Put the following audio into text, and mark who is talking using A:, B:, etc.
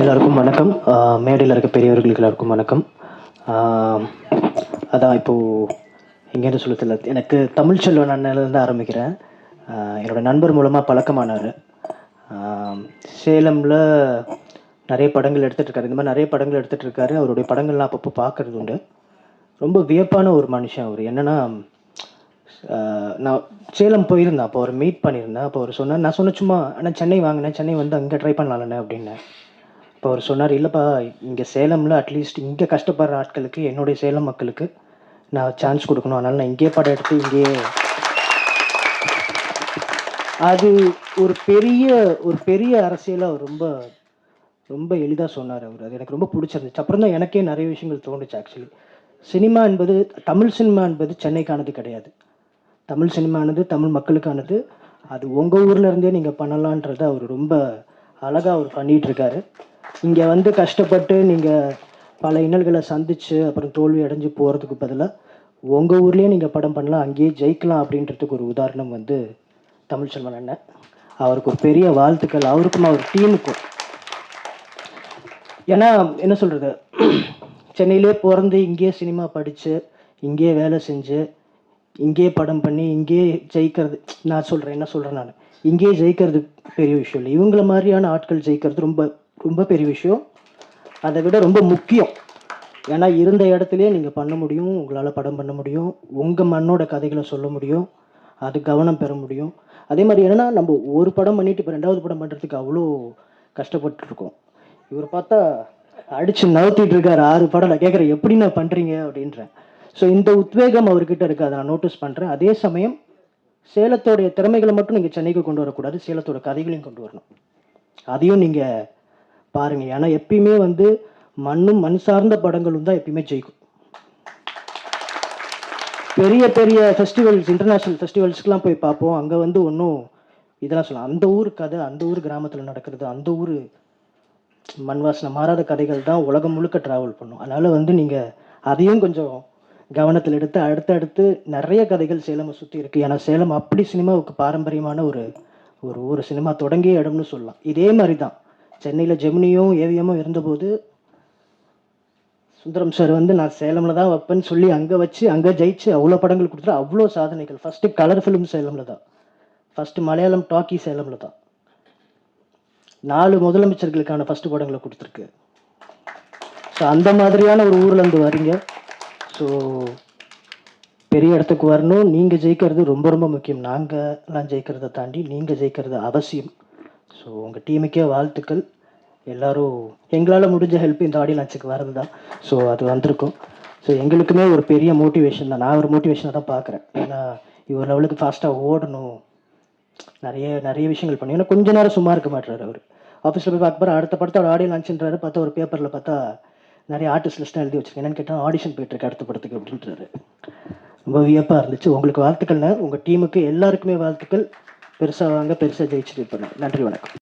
A: எல்லாருக்கும் வணக்கம். மேடையில் இருக்க பெரியவர்களுக்கு எல்லாருக்கும் வணக்கம். அதான் இப்போது எங்கேருந்து சொல்ல தெரியல எனக்கு தமிழ் செல்வன் அண்ணன்லேருந்து ஆரம்பிக்கிறேன். என்னோடய என்னோட நண்பர் மூலமாக பழக்கமானார். சேலமில் நிறைய படங்கள் எடுத்துகிட்டுருக்கார் இந்த மாதிரி நிறைய படங்கள் எடுத்துகிட்ருக்காரு அவருடைய படங்கள்லாம் அப்பப்போ பார்க்கறது உண்டு. ரொம்ப வியப்பான ஒரு மனுஷன் அவர். என்னென்னா நான் சேலம் போயிருந்தேன். அப்போ அவர் மீட் பண்ணியிருந்தேன். அப்போ அவர் சொன்னார் நான் சொன்ன சும்மா ஆனால் சென்னை வாங்கினேன் சென்னை வந்து அங்கே ட்ரை பண்ணலாம்ண்ணே அப்படின்னேன். இப்போ அவர் சொன்னார் இல்லைப்பா இங்கே சேலமில் அட்லீஸ்ட் இங்கே கஷ்டப்படுற ஆட்களுக்கு என்னுடைய சேலம் மக்களுக்கு நான் சான்ஸ் கொடுக்கணும். அதனால் நான் இங்கேயே படம் எடுத்து இங்கேயே அது ஒரு பெரிய ஒரு பெரிய அரசியலை அவர் ரொம்ப ரொம்ப எளிதாக சொன்னார் அவர். அது எனக்கு ரொம்ப பிடிச்சிருந்துச்சு. அப்புறம் தான் எனக்கே நிறைய விஷயங்கள் தோணுச்சு ஆக்சுவலி சினிமா என்பது தமிழ் சினிமா என்பது சென்னைக்கானது கிடையாது. தமிழ் சினிமானது தமிழ் மக்களுக்கானது. அது உங்கள் ஊர்லேருந்தே நீங்கள் பண்ணலான்றதை அவர் ரொம்ப அழகாக அவர் பண்ணிகிட்ருக்காரு இருக்காரு. இங்கே வந்து கஷ்டப்பட்டு நீங்கள் பல இன்னல்களை சந்திச்சு அப்புறம் தோல்வி அடைஞ்சு போகிறதுக்கு பதிலாக உங்கள் ஊர்லேயே நீங்கள் படம் பண்ணலாம் அங்கேயே ஜெயிக்கலாம் அப்படின்றதுக்கு ஒரு உதாரணம் வந்து தமிழ் செல்வன் அண்ணன். அவருக்கு ஒரு பெரிய வாழ்த்துக்கள் அவருக்கும் அவர் டீமுக்கும். ஏன்னா என்ன சொல்கிறது சென்னையிலே பிறந்து இங்கேயே சினிமா படித்து இங்கேயே வேலை செஞ்சு இங்கேயே படம் பண்ணி இங்கேயே ஜெயிக்கிறது நான் சொல்கிறேன் என்ன சொல்கிறேன் நான்? இங்கேயே ஜெயிக்கிறது பெரிய விஷயம் இல்லை. இவங்கள மாதிரியான ஆட்கள் ஜெயிக்கிறது ரொம்ப ரொம்ப பெரிய விஷயம். அதை விட ரொம்ப முக்கியம். ஏன்னா இருந்த இடத்துலையே நீங்கள் பண்ண முடியும் உங்களால் படம் பண்ண முடியும் உங்கள் மண்ணோட கதைகளை சொல்ல முடியும் அது கவனம் பெற முடியும். அதே மாதிரி என்னன்னா நம்ம ஒரு படம் பண்ணிட்டு இப்போ ரெண்டாவது படம் பண்ணுறதுக்கு அவ்வளோ கஷ்டப்பட்டுருக்கோம். இவர் பார்த்தா அடித்து நவுத்திட்டு இருக்காரு ஆறு படம் நான் கேட்குறேன் எப்படி நான் பண்ணுறீங்க அப்படின்றேன். ஸோ இந்த உத்வேகம் அவர்கிட்ட இருக்குது. அதை நான் நோட்டீஸ் பண்ணுறேன் அதே சமயம் சேலத்தோடைய திறமைகளை மட்டும் நீங்கள் சென்னைக்கு கொண்டு வரக்கூடாது. சேலத்தோட கதைகளையும் கொண்டு வரணும். அதையும் நீங்கள் பாருங்க. ஏன்னா எப்பயுமே வந்து மண்ணும் மண் சார்ந்த படங்களும் தான் எப்பயுமே ஜெயிக்கும். பெரிய பெரிய ஃபெஸ்டிவல்ஸ் இன்டர்நேஷ்னல் ஃபெஸ்டிவல்ஸ்க்குலாம் போய் பார்ப்போம். அங்கே வந்து ஒன்றும் இதெல்லாம் சொல்லலாம். அந்த ஊர் கதை அந்த ஊர் கிராமத்தில் நடக்கிறது அந்த ஊர் மண் வாசனை மாறாத கதைகள் தான் உலகம் முழுக்க ட்ராவல் பண்ணும். அதனால் வந்து நீங்கள் அதையும் கொஞ்சம் கவனத்தில் எடுத்து அடுத்தடுத்து நிறைய கதைகள் சேலமை சுற்றி இருக்குது ஏன்னா சேலம் அப்படி சினிமாவுக்கு பாரம்பரியமான ஒரு ஒரு ஒரு சினிமா தொடங்கிய இடம்னு சொல்லலாம். இதே மாதிரி தான் சென்னையில் ஜெமினியும் ஏவிஎம்மும் இருந்தபோது சுந்தரம் சார் வந்து நான் சேலமில் தான் வைப்பேன்னு சொல்லி அங்கே வச்சு அங்கே ஜெயிச்சு அவ்வளோ படங்கள் கொடுத்துரு அவ்வளோ சாதனைகள். ஃபஸ்ட்டு கலர் ஃபிலிம் சேலமில் தான். ஃபஸ்ட்டு மலையாளம் டாக்கி சேலமில் தான். நாலு முதலமைச்சர்களுக்கான ஃபஸ்ட்டு படங்களை கொடுத்துருக்கு. ஸோ அந்த மாதிரியான ஒரு ஊரில் இருந்து வரீங்க. ஸோ பெரிய இடத்துக்கு வரணும். நீங்கள் ஜெயிக்கிறது ரொம்ப ரொம்ப முக்கியம். நாங்கள்லாம் ஜெயிக்கிறத தாண்டி நீங்கள் ஜெயிக்கிறது அவசியம். ஸோ உங்கள் டீமுக்கே வாழ்த்துக்கள். எல்லாரும் எங்களால் முடிஞ்ச ஹெல்ப் இந்த ஆடியோ லான்ச்சுக்கு வரது தான் ஸோ அது வந்திருக்கும். ஸோ எங்களுக்குமே ஒரு பெரிய மோட்டிவேஷன் தான். நான் ஒரு மோட்டிவேஷனாக தான் பார்க்குறேன். ஏன்னா இவர் லெவலுக்கு ஃபாஸ்ட்டாக ஓடணும். நிறைய நிறைய விஷயங்கள் பண்ணி ஏன்னா கொஞ்ச நேரம் சும்மா இருக்க மாட்டார் அவர். ஆஃபீஸில் போய் பார்க்க அடுத்த அடுத்த படத்தோட ஆடியோ லான்ச்சுன்றாரு பார்த்தா ஒரு பேப்பரில் பார்த்தா நிறைய ஆர்டிஸ்ட் லிஸ்ட்டாக எழுதி வச்சிருக்கேன். என்னன்னு கேட்டால் ஆடிஷன் போயிட்டுருக்கு அடுத்த படத்துக்கு அப்படின்றாரு. ரொம்ப வியப்பாக இருந்துச்சு. உங்களுக்கு வாழ்த்துக்கள்னா உங்கள் டீமுக்கு எல்லாருக்குமே வாழ்த்துக்கள். பெருசாக வாங்க பெருசாக ஜெயிச்சுட்டு இருப்பேன் நன்றி வணக்கம்.